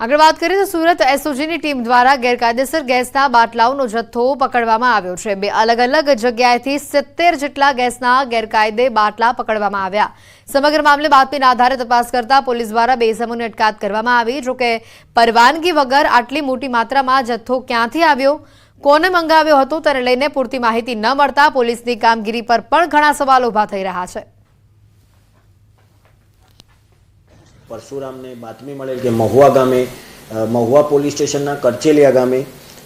આગળ વાત કરીએ તો સુરત એસઓજીની ટીમ દ્વારા ગેરકાયદેસર ગેસના બાટલાઓનો જથ્થો પકડવામાં આવ્યો છે. બે અલગ અલગ જગ્યાએથી સિત્તેર જેટલા ગેસના ગેરકાયદે બાટલા પકડવામાં આવ્યા. સમગ્ર મામલે બાતમીના આધારે તપાસ કરતા પોલીસ દ્વારા બે ઇસમોની અટકાયત કરવામાં આવી. જોકે પરવાનગી વગર આટલી મોટી માત્રામાં જથ્થો ક્યાંથી આવ્યો? કોને મંગાવ્યો હતો? તેને લઈને પૂરતી માહિતી ન મળતા પોલીસની કામગીરી પર પણ ઘણા સવાલો ઊભા થઈ રહ્યા છે. પરશુરામને બાતમી મળેલ કે મહુવા ગામે મહુવા પોલીસ સ્ટેશનના કરચેલિયા ગામે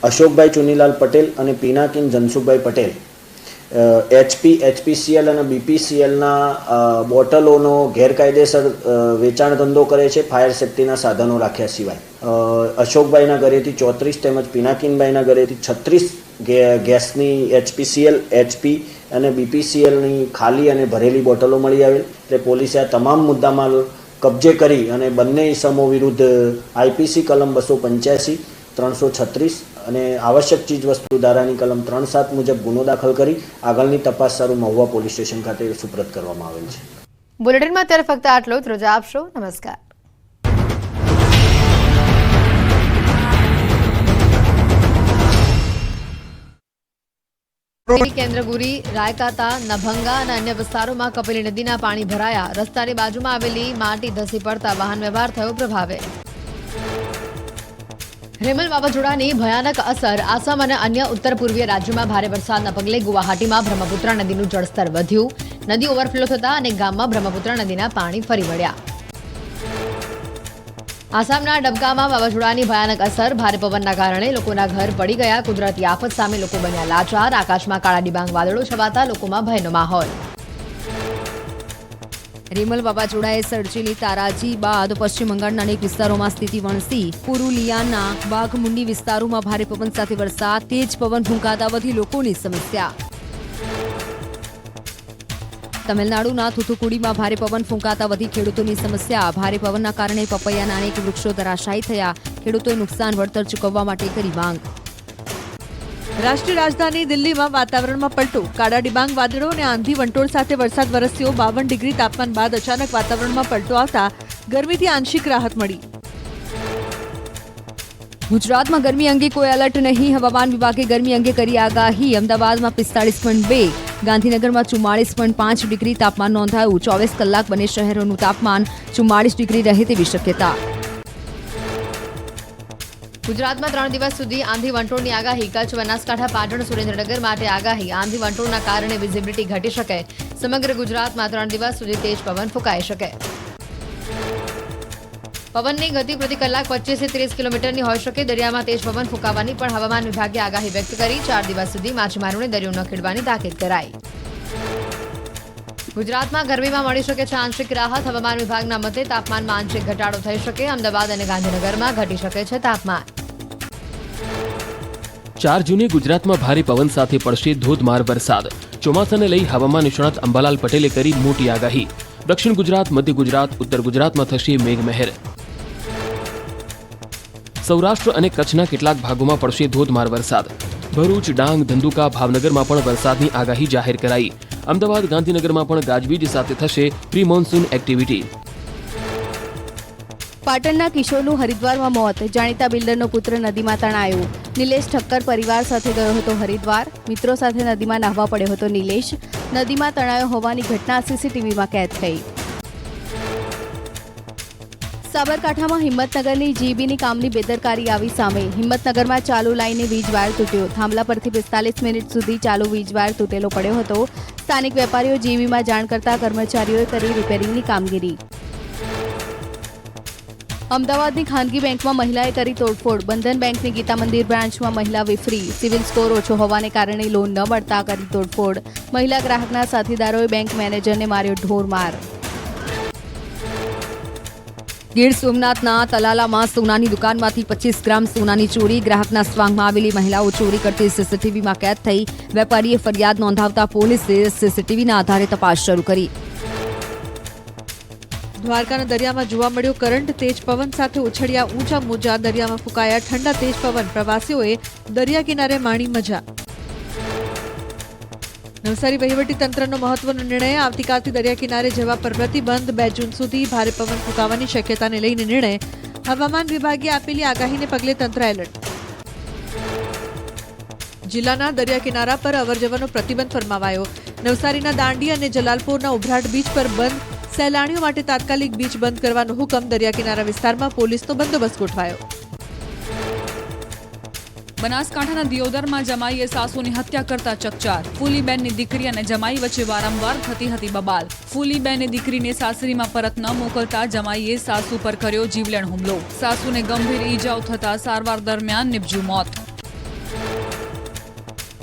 અશોકભાઈ ચુનીલાલ પટેલ અને પિનાકિન જનસુખભાઈ પટેલ એચપી, એચપીસીએલ અને બીપીસીએલના બોટલોનો ગેરકાયદેસર વેચાણ ધંધો કરે છે ફાયર સેફ્ટીના સાધનો રાખ્યા સિવાય. અશોકભાઈના ઘરેથી ચોત્રીસ તેમજ પિનાકિનભાઈના ઘરેથી છત્રીસ ગેસની એચપીસીએલ, એચપી અને બીપીસીએલની ખાલી અને ભરેલી બોટલો મળી આવેલ. એટલે પોલીસે આ તમામ મુદ્દામાલ કબજે કરી અને બંને ઇસમો વિરુદ્ધ આઈપીસી કલમ બસો પંચ્યાસી, ત્રણસો છત્રીસ અને આવશ્યક ચીજ વસ્તુ ધારાની કલમ ત્રણ સાત મુજબ ગુનો દાખલ કરી આગળની તપાસ સારું મહુવા પોલીસ સ્ટેશન ખાતે સુપ્રત કરવામાં આવેલ છે. બુલેટિનમાં અત્યારે ફક્ત આટલો જ. રજા આપશો. નમસ્કાર. કેન્દ્રગુરી, રાયકાતા, નભંગા અને અન્ય વિસ્તારોમાં કપિલી નદીના પાણી ભરાયા. રસ્તાની બાજુમાં આવેલી માટી ધસી પડતા વાહન વ્યવહાર થયો પ્રભાવે. રેમલ વાવાઝોડાની ભયાનક અસર. આસામ અને અન્ય ઉત્તર પૂર્વીય રાજ્યોમાં ભારે વરસાદના પગલે ગુવાહાટીમાં બ્રહ્મપુત્રા નદીનું જળસ્તર વધ્યું. નદી ઓવરફ્લો થતા અને ગામમાં બ્રહ્મપુત્રા નદીના પાણી ફરી વળ્યા. આસામના ડબકામાં વાવાઝોડાની ભયાનક અસર ભારે પવનના કારણે લોકોના ઘર પડી ગયા. કુદરતી આફત સામે લોકો બન્યા લાચાર. આકાશમાં કાળા ડિબાંગ વાદળો છવાતા લોકોમાં ભયનો માહોલ. રેમલ વાવાઝોડાએ સર્જેલી તારાજી બાદ પશ્ચિમ બંગાળના અનેક વિસ્તારોમાં સ્થિતિ વણસી. પુરુલિયાના બાઘમુંડી વિસ્તારોમાં ભારે પવન સાથે વરસાદ. તેજ પવન ફૂંકાતા વધી લોકોની સમસ્યા. તમિલનાડુના થુથુકુડીમાં ભારે પવન ફૂંકાતા વધી ખેડૂતોની સમસ્યા. ભારે પવનના કારણે પપૈયાના અનેક વૃક્ષો ધરાશાયી થયા. ખેડૂતોએ નુકસાન વળતર ચૂકવવા માટે કરી માંગ. રાષ્ટ્રીય રાજધાની દિલ્હીમાં વાતાવરણમાં પલટો. કાળા ડિબાંગ વાદળો અને આંધી વંટોળ સાથે વરસાદ વરસ્યો. બાવન ડિગ્રી તાપમાન બાદ અચાનક વાતાવરણમાં પલટો આવતા ગરમીથી આંશિક રાહત મળી. ગુજરાતમાં ગરમી અંગે કોઈ એલર્ટ નહીં. હવામાન વિભાગે ગરમી અંગે કરી આગાહી. અમદાવાદમાં પિસ્તાળીસ પોઈન્ટ બે, ગાંધીનગરમાં ચુમ્માળીસ પોઈન્ટ પાંચ ડિગ્રી તાપમાન નોંધાયું. ચોવીસ કલાક બંને શહેરોનું તાપમાન ચુમ્માળીસ ડિગ્રી રહે તેવી શક્યતા. ગુજરાતમાં ત્રણ દિવસ સુધી આંધી વંટોળની આગાહી. કચ્છ, બનાસકાંઠા, પાટણ, સુરેન્દ્રનગર માટે આગાહી. આંધી વંટોળના કારણે વિઝિબિલિટી ઘટી શકે. સમગ્ર ગુજરાતમાં ત્રણ દિવસ સુધી તેજ પવન ફૂંકાઈ શકે. પવનની ગતિ પ્રતિ કલાક પચીસથી ત્રીસ કિલોમીટરની હોઈ શકે. દરિયામાં તેજ પવન ફૂંકાવાની પણ હવામાન વિભાગે આગાહી વ્યક્ત કરી. ચાર દિવસ સુધી માછીમારોને દરિયો ન ખેડવાની તાકીદ કરાઈ. ગુજરાતમાં ગરમીમાં મળી શકે છે આંશિક રાહત. હવામાન વિભાગના મતે તાપમાનમાં આંશિક ઘટાડો થઈ શકે. અમદાવાદ અને ગાંધીનગરમાં ઘટી શકે છે તાપમાન. ચાર જૂને ગુજરાતમાં ભારે પવન સાથે પડશે ધોધમાર વરસાદ. ચોમાસાને લઈ હવામાન નિષ્ણાત અંબાલાલ પટેલે કરી મોટી આગાહી. દક્ષિણ ગુજરાત, મધ્ય ગુજરાત, ઉત્તર ગુજરાતમાં થશે મેઘમહેર. સૌરાષ્ટ્ર અને કચ્છના કેટલાક ભાગોમાં પડશે ધોધમાર વરસાદ. ભરૂચ, ડાંગ, ધંધુકા, ભાવનગરમાં પણ વરસાદની આગાહી જાહેર કરાઈ. અમદાવાદ, ગાંધીનગરમાં પણ ગાજવીજ સાથે થશે પ્રી મોન્સૂન એક્ટિવિટી. પાટણના કિશોરનું હરિદ્વારમાં મોત, જાણીતા બિલ્ડરનો પુત્ર નદીમાં તણાયો. નિલેશ ઠક્કર પરિવાર સાથે ગયો હતો હરિદ્વાર. મિત્રો સાથે નદીમાં નાહવા પડ્યો હતો નિલેશ. નદીમાં તણાયો હોવાની ઘટના સીસીટીવીમાં કેદ થઈ. સાબરકાંઠામાં હિંમતનગરની જીબીની કામની બેદરકારી આવી સામે. હિંમતનગરમાં ચાલુ લાઈને વીજવાયર તૂટ્યો. થાંભલા પરથી પિસ્તાલીસ મિનિટ સુધી ચાલુ વીજ વાયર તૂટેલો પડ્યો હતો. સ્થાનિક વેપારીઓ જીબીમાં જાણ કરતા કર્મચારીઓએ કરી રિપેરિંગની કામગીરી. અમદાવાદની ખાનગી બેંકમાં મહિલાએ કરી તોડફોડ. બંધન બેંકની ગીતા મંદિર બ્રાન્ચમાં મહિલા વિફરી. સિવિલ સ્કોર ઓછો હોવાને કારણે લોન ન મળતા કરી તોડફોડ. મહિલા ગ્રાહકના સાથીદારોએ બેંક મેનેજરને માર્યો ઢોર માર ગીર સોમનાથના તલાલામાં સોનાની દુકાનમાંથી પચીસ ગ્રામ સોનાની ચોરી. ગ્રાહકના સ્વાંગમાં આવેલી મહિલાઓ ચોરી કરતી સીસીટીવીમાં કેદ થઈ. વેપારીએ ફરિયાદ નોંધાવતા પોલીસે સીસીટીવીના આધારે તપાસ શરૂ કરી. દ્વારકાના દરિયામાં જોવા મળ્યો કરંટ. તેજ પવન સાથે ઉછળ્યા ઊંચા મોજા દરિયામાં ફૂંકાયા ઠંડા તેજ પવન. પ્રવાસીઓએ દરિયા કિનારે માણી મજા. નવસારી વહીવટી મહત્વનો નિર્ણય આવતીકાલથી દરિયા કિનારે જવા પર પ્રતિબંધ. બે જૂન સુધી ભારે પવન ફૂંકાવાની શક્યતાને લઈને નિર્ણય. હવામાન વિભાગે આપેલી આગાહીને પગલે તંત્ર એલર્ટ. જિલ્લાના દરિયા કિનારા પર અવરજવરનો પ્રતિબંધ ફરમાવાયો. નવસારીના દાંડી અને જલાલપુરના ઉભરાટ બીચ પર બંધ. સહેલાણીઓ માટે તાત્કાલિક બીચ બંધ કરવાનો હુકમ દરિયા કિનારા વિસ્તારમાં પોલીસનો બંદોબસ્ત ગોઠવાયો. બનાસકાંઠાના દિયોદરમાં જમાઈએ સાસુની હત્યા કરતા ચકચાર. ફૂલીબેનની દીકરી અને જમાઈ વચ્ચે વારંવાર થતી હતી બબાલ. ફૂલીબેને દીકરીને સાસરીમાં પરત ન મોકલતા જમાઈએ સાસુ પર કર્યો જીવલેણ હુમલો. સાસુને ગંભીર ઈજાઓ થતા સારવાર દરમિયાન નિપજ્યું મોત.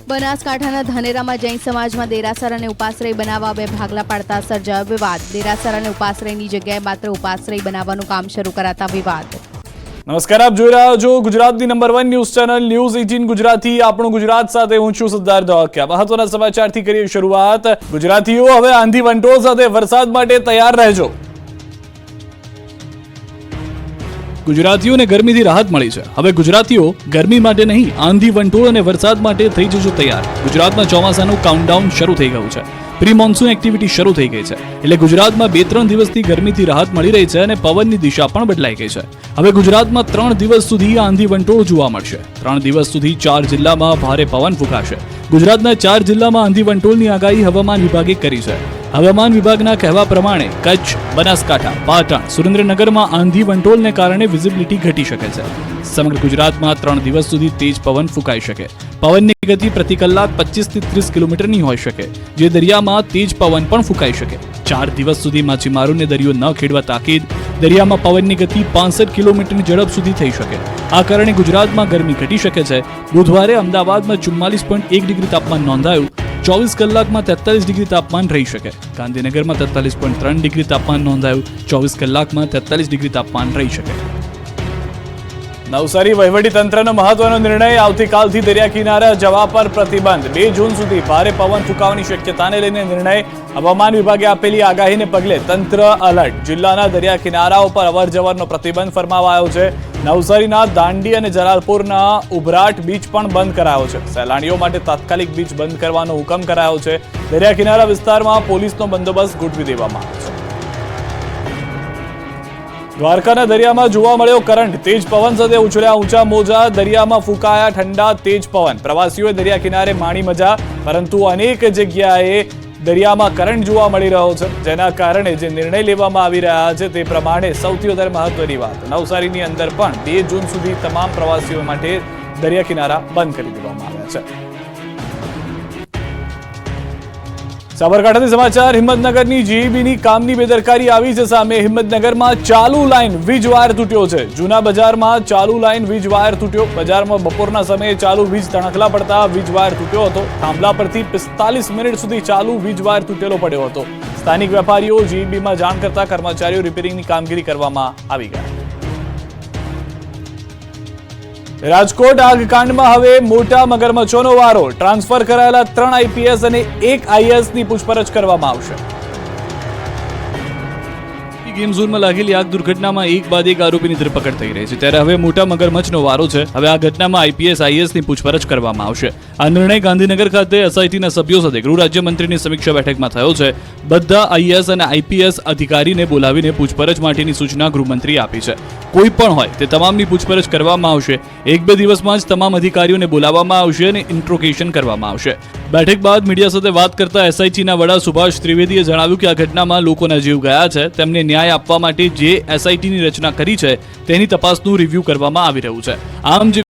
બનાસકાંઠાના ધાનેરામાં જૈન સમાજમાં દેરાસર અને ઉપાશ્રય બનાવવા બે ભાગલા પાડતા સર્જાયો વિવાદ. દેરાસર અને ઉપાશ્રયની જગ્યાએ માત્ર ઉપાશ્રય બનાવવાનું કામ શરૂ કરાતા વિવાદ. નમસ્કાર, આપ જોઈ રહ્યા છો ગુજરાતની number one news channel news eighteen Gujarati. આપણું ગુજરાત સાથે હું છું સિદ્ધાર્થ ધોકિયા. મહત્વના સમાચારથી કરીએ શરૂઆત. ગુજરાતીઓ, હવે આંધી વંટોળ સાથે વરસાદ માટે તૈયાર રહેજો. ગુજરાતીઓને ગરમીથી રાહત મળી છે. હવે ગુજરાતીઓ ગરમી માટે નહીં, આંધી વંટોળ અને વરસાદ માટે થઈ જજો તૈયાર. ગુજરાતમાં ચોમાસાનું કાઉન્ટડાઉન શરૂ થઈ ગયું છે. પ્રી મોન્સૂન એક્ટિવિટી શરૂ થઈ ગઈ છે. એટલે ગુજરાતમાં બે ત્રણ દિવસથી ગરમીથી રાહત મળી રહી છે અને પવનની દિશા પણ બદલાઈ ગઈ છે. હવે ગુજરાતમાં ત્રણ દિવસ સુધી આંધી વંટોળ જોવા મળશે. ત્રણ દિવસ સુધી ચાર જિલ્લામાં ભારે પવન ફૂંકાશે. ગુજરાતના ચાર જિલ્લામાં આંધી વંટોળની આગાહી હવામાન વિભાગે કરી છે. હવામાન વિભાગના કહેવા પ્રમાણે કચ્છ, બનાસકાંઠા, પાટણ, સુરેન્દ્રનગરમાં આંધી વંટોળને કારણે વિઝિબિલિટી ઘટી શકે છે. સમગ્ર ગુજરાતમાં ત્રણ દિવસ સુધી તેજ પવન ફૂંકાઈ શકે. પવનની ગતિ પ્રતિ કલાક પચીસથી ત્રીસ કિલોમીટરની હોઈ શકે. જે દરિયામાં તેજ પવન પણ ફૂંકાઈ શકે. ચાર દિવસ સુધી માછીમારોને દરિયો ન ખેડવા તાકીદ, દરિયામાં પવનની ગતિ પાંસઠ કિલોમીટરની ઝડપ સુધી થઈ શકે. આ કારણે ગુજરાતમાં ગરમી ઘટી શકે છે. બુધવારે અમદાવાદમાં ચુમ્માલીસ પોઈન્ટ એક ડિગ્રી તાપમાન નોંધાયું. ચોવીસ કલાકમાં તેતાલીસ ડિગ્રી તાપમાન રહી શકે. ગાંધીનગરમાં તેતાલીસ પોઈન્ટ ત્રણ ડિગ્રી તાપમાન નોંધાયું. ચોવીસ કલાકમાં તેતાલીસ ડિગ્રી તાપમાન રહી શકે. નવસારી વહીવટી તંત્રનો મહત્વનો નિર્ણય આવતીકાલથી દરિયા કિનારે જવા પર પ્રતિબંધ. બે જૂન સુધી ભારે પવન ફૂંકાવાની શક્યતાને લઈને નિર્ણય હવામાન વિભાગે આપેલી આગાહીને પગલે તંત્ર અલર્ટ. જિલ્લાના દરિયા કિનારાઓ પર અવરજવરનો પ્રતિબંધ ફરમાવાયો છે. નવસારીના દાંડી અને જલાલપુરના ઉભરાટ બીચ પણ બંધ કરાયો છે. સહેલાણીઓ માટે તાત્કાલિક બીચ બંધ કરવાનો હુકમ કરાયો છે. દરિયા કિનારા વિસ્તારમાં પોલીસનો બંદોબસ્ત ગોઠવી દેવામાં આવ્યો. દ્વારકાના દરિયામાં જોવા મળ્યો કરંટ. તેજ પવન સાથે ઉછળ્યા ઊંચા મોજા, દરિયામાં ફૂંકાયા ઠંડા તેજ પવન. પ્રવાસીઓએ દરિયા કિનારે માણી મજા, પરંતુ અનેક જગ્યાએ દરિયામાં કરંટ જોવા મળી રહ્યો છે. જેના કારણે જે નિર્ણય લેવામાં આવી રહ્યા છે તે પ્રમાણે સૌથી વધારે મહત્વની વાત. નવસારીની અંદર પણ બે જૂન સુધી તમામ પ્રવાસીઓ માટે દરિયા કિનારા બંધ કરી દેવામાં આવ્યા છે. સાબરકાંઠાથી સમાચાર, હિંમતનગરની જીઈબીની કામની બેદરકારી આવી છે સામે. હિંમતનગરમાં ચાલુ લાઇન વીજ વાયર તૂટ્યો છે. જૂના બજારમાં ચાલુ લાઇન વીજ વાયર તૂટ્યો. બજારમાં બપોરના સમયે ચાલુ વીજ તણખલા પડતા વીજ વાયર તૂટ્યો હતો. થાંભલા પરથી પિસ્તાલીસ મિનિટ સુધી ચાલુ વીજ વાયર તૂટેલો પડ્યો હતો. સ્થાનિક વેપારીઓ જીઈબીમાં જાણ કરતા કર્મચારીઓ રિપેરિંગની કામગીરી કરવામાં આવી ગયા. રાજકોટ આગકાંડમાં હવે મોટા મગરમચ્છોનો વારો. ટ્રાન્સફર કરાયેલા ત્રણ આઈપીએસ અને એક આઈએસની પૂછપરછ કરવામાં આવશે. ગેમ ઝોનમાં લાગેલી આગ દુર્ઘટનામાં એક બાદ એક આરોપીની ધરપકડ થઈ રહી છે. ત્યારે હવે મોટા મગરમચ્છનો વારો છે. હવે આ ઘટનામાં આઈપીએસ, આઈએસની પૂછપરછ કરવામાં આવશે. આ નિર્ણય ગાંધીનગર ખાતે એસઆઈટીના સભ્યો સાથે ગૃહ રાજ્યમંત્રીની સમીક્ષા બેઠકમાં થયો છે. બધા આઈએસ અને આઈપીએસ અધિકારીને બોલાવીને પૂછપરછ માટેની સૂચના ગૃહમંત્રીએ આપી છે. કોઈ પણ હોય તે તમામની પૂછપરછ કરવામાં આવશે. એક બે દિવસમાં જ તમામ અધિકારીઓને બોલાવવામાં આવશે અને ઇન્ટ્રોગેશન કરવામાં આવશે. બેઠક બાદ મીડિયા સાથે વાત કરતા એસઆઈટીના વડા સુભાષ ત્રિવેદીએ જણાવ્યું કે આ ઘટનામાં લોકોના જીવ ગયા છે. તેમને ન્યાય આપવા માટે જે એસઆઈટીની રચના કરી છે, તેની તપાસનું રિવ્યૂ કરવામાં આવી રહ્યું છે. આમ જે